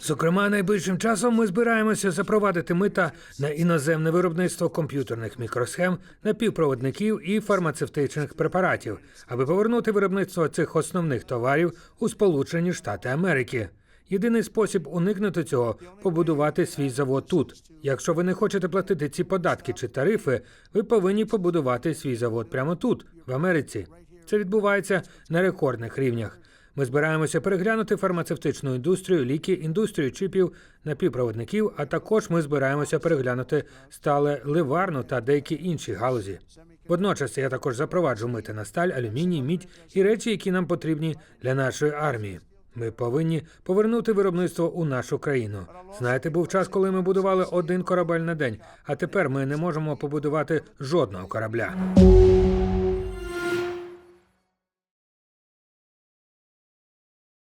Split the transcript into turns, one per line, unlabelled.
Зокрема, найближчим часом ми збираємося запровадити мита на іноземне виробництво комп'ютерних мікросхем, напівпроводників і фармацевтичних препаратів, аби повернути виробництво цих основних товарів у Сполучені Штати Америки. Єдиний спосіб уникнути цього побудувати свій завод тут. Якщо ви не хочете платити ці податки чи тарифи, ви повинні побудувати свій завод прямо тут, в Америці. Це відбувається на рекордних рівнях. Ми збираємося переглянути фармацевтичну індустрію, ліки, індустрію чіпів, напівпроводників, а також ми збираємося переглянути стале ливарну та деякі інші галузі. Водночас я також запроваджу мити на сталь, алюміній, мідь і речі, які нам потрібні для нашої армії. Ми повинні повернути виробництво у нашу країну. Знаєте, був час, коли ми будували один корабель на день, а тепер ми не можемо побудувати жодного корабля.